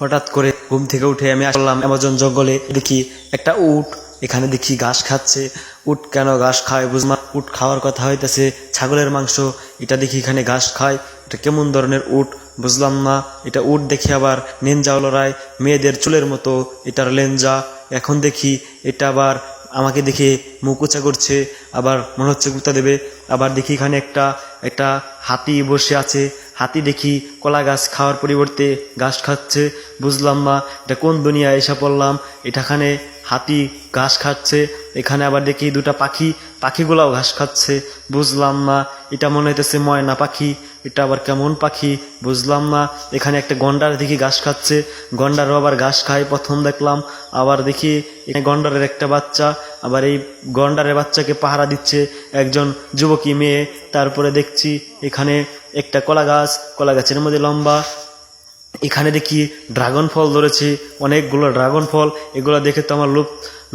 হঠাৎ করে ঘুম থেকে উঠে আমি আসলাম অ্যামাজন জঙ্গলে, দেখি একটা উট, এখানে দেখি ঘাস খাচ্ছে। উট কেন ঘাস খায় বুঝলাম উট খাওয়ার কথা হইতেছে, ছাগলের মাংস, এটা দেখি এখানে ঘাস খায়। এটা কেমন ধরনের উট বুঝলাম না। এটা উট দেখি আবার নেঞ্জা লড়াই মেয়েদের চুলের মতো, এটার লেঞ্জা এখন দেখি এটা আবার আমাকে দেখে মুখ উঁচা করছে, আবার মনে হচ্ছে গুতা দেবে। আবার দেখি এখানে একটা একটা হাতি বসে আছে। হাতি দেখি কলা গাছ খাওয়ার পরিবর্তে গাছ খাচ্ছে। বুঝলাম মা, এটা কোন দুনিয়া এসে পড়লাম? এটাখানে হাতি ঘাস খাচ্ছে, এখানে আবার দেখি দুটা পাখি, পাখিগুলাও ঘাস খাচ্ছে, বুঝলাম না, এটা মনে হইতেছে ময়না পাখি, এটা আবার কেমন পাখি, বুঝলাম না, এখানে একটা গন্ডার দেখি ঘাস খাচ্ছে, গন্ডারও আবার ঘাস খায়, প্রথম দেখলাম, আবার দেখি এখানে গন্ডারের একটা বাচ্চা, আবার এই গন্ডারের বাচ্চাকে পাহারা দিচ্ছে, একজন যুবকী মেয়ে, তারপরে দেখছি এখানে একটা কলা গাছ কলা গাছের মধ্যে লম্বা এখানে দেখি ড্রাগন ফল ধরেছে, অনেকগুলো ড্রাগন ফল এগুলো দেখে তো আমার লোভ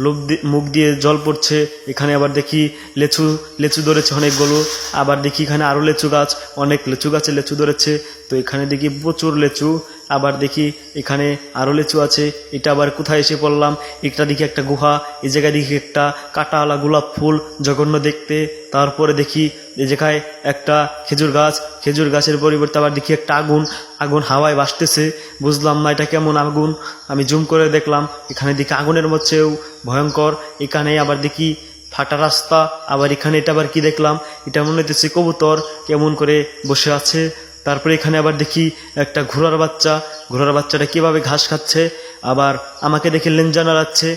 লোভ মুখ দিয়ে জল পড়ছে। এখানে আবার দেখি লেচু লেচু ধরেছে অনেকগুলো। আবার দেখি এখানে আরও লেচু গাছ, অনেক লেচু গাছে লেচু ধরেছে। তো এখানে দেখি প্রচুর লেচু। আবার দেখি এখানে আরও লেচু আছে, এটা আবার কোথায় এসে পড়লাম? এটা দেখি একটা গুহা এই জায়গায় দেখি একটা কাটাওয়ালা গোলাপ ফুল জঘন্য দেখতে। তারপরে দেখি এই জায়গায় একটা খেজুর গাছ, খেজুর গাছের পরিবর্তে আবার দেখি একটা আগুন আগুন হাওয়ায় ভাসতেছে। বুঝলাম না এটা কেমন আগুন? আমি জুম করে দেখলাম, এখানে দেখি আগুনের মধ্যেও ভয়ঙ্কর। এখানে আবার দেখি ফাটা রাস্তা, আবার এখানে এটা আবার কি দেখলাম? এটা মনে হইতেছে কবুতর, কেমন করে বসে আছে। তারপরে এখানে আবার দেখি একটা ঘোড়ার বাচ্চা, ঘোড়ার বাচ্চাটা কীভাবে ঘাস খাচ্ছে, আবার আমাকে দেখে লেঞ্জা নাড়াচ্ছে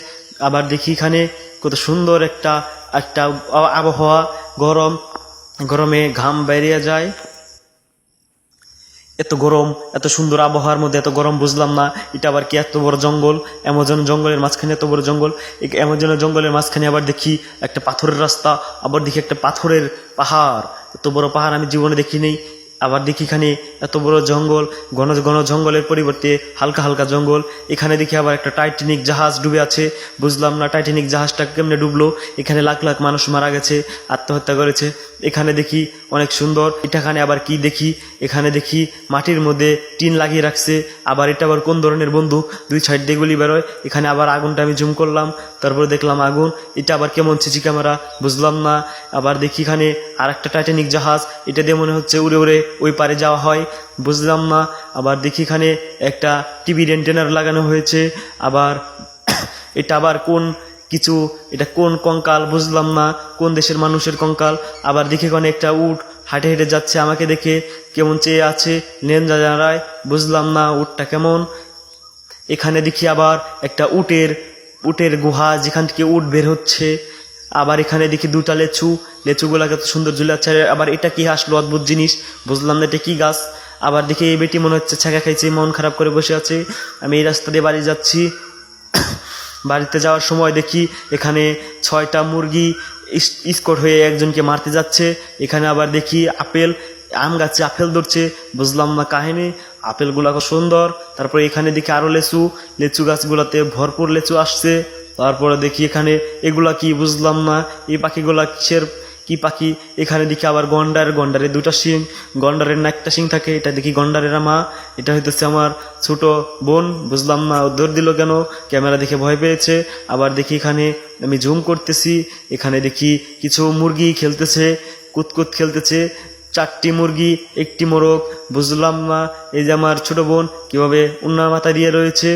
আবার দেখি এখানে কত সুন্দর একটা একটা আবহাওয়া, গরম, গরমে ঘাম বেরিয়ে যায়। এত গরম, এত সুন্দর আবহাওয়ার মধ্যে এত গরম বুঝলাম না, এটা আবার কি এত বড় জঙ্গল? অ্যামাজন জঙ্গলের মাঝখানে এত বড় জঙ্গল? অ্যামাজনের জঙ্গলের মাঝখানে আবার দেখি একটা পাথরের রাস্তা, আবার দেখি একটা পাথরের পাহাড়। এত বড় পাহাড় আমি জীবনে দেখিনি আবার দেখি এখানে এত বড় জঙ্গল, ঘন ঘন জঙ্গলের পরিবর্তে হালকা হালকা জঙ্গল। এখানে দেখি আবার একটা টাইটানিক জাহাজ ডুবে আছে। বুঝলাম না টাইটানিক জাহাজটা কেমনে ডুবলো। এখানে লাখ লাখ মানুষ মারা গেছে, আত্মহত্যা করেছে। এখানে দেখি অনেক সুন্দর। এটাখানে আবার কি দেখি? এখানে দেখি মাটির মধ্যে টিন লাগিয়ে রাখছে। আবার এটা আবার কোন ধরনের বন্দুক? দুই সাইড দিয়ে গুলি বেরোয়। এখানে আবার আগুনটা আমি জুম করলাম। তারপরে দেখলাম আগুন। এটা আবার কেমন সিসি ক্যামেরা? বুঝলাম না। আবার দেখি এখানে আর একটা টাইটানিক জাহাজ। এটা দিয়ে মনে হচ্ছে উড়ে উড়ে ওই পারে যাওয়া হয়। বুঝলাম না। আবার দেখি এখানে একটা টিভি রেন্টেনার লাগানো হয়েছে। আবার এটা আবার কোন কিছু, এটা কোন কঙ্কাল বুঝলাম না। কোন দেশের মানুষের কঙ্কাল। আবার দেখে কোন একটা উট হাঁটে হেঁটে যাচ্ছে আমাকে দেখে। কেমন চেয়ে আছে লেনজা জানায়, বুঝলাম না উটটা কেমন। এখানে দেখি আবার একটা উটের উটের গুহা যেখান থেকে উট বের হচ্ছে। আবার এখানে দেখি দুটা লেচু লেচুগুলা কত সুন্দর ঝুলাচ্ছে আবার এটা কি আসলো অদ্ভুত জিনিস? বুঝলাম না এটা কি গাছ। আবার দেখি এই বেটি মনে হচ্ছে ছাকা খাইছে, মন খারাপ করে বসে আছে। আমি এই রাস্তা দিয়ে বাড়ি যাচ্ছি। বাড়িতে যাওয়ার সময় দেখি এখানে ছয়টা মুরগি স্কট হয়ে একজনকে মারতে যাচ্ছে। এখানে আবার দেখি আপেল, আম গাছে আপেল ধরছে। বুঝলাম না কাহিনী। আপেলগুলা সুন্দর। তারপরে এখানে দেখি আরও লেচু। লেচু গাছগুলাতে ভরপুর লেচু আসছে। তারপরে দেখি এখানে এগুলা কি বুঝলাম না। এই পাখিগুলা কিসের কি পাখি? এখানে দেখি আবার গন্ডার গন্ডারের দুটা শিং, গন্ডারের না একটা শিং থাকে, এটা দেখি গন্ডারের মা, এটা হইতেছে আমার ছোট বোন, বুঝলাম না দৌড় দিল কেন, ক্যামেরা দেখে ভয় পেয়েছে, আবার দেখি এখানে আমি জুম করতেছি, এখানে দেখি কিছু মুরগি খেলতেছে, কুতকুত খেলতেছে, চারটি মুরগি, একটি মোরগ, বুঝলাম না, এই যে আমার ছোট বোন কীভাবে উন্নার মাথা দিয়ে রয়েছে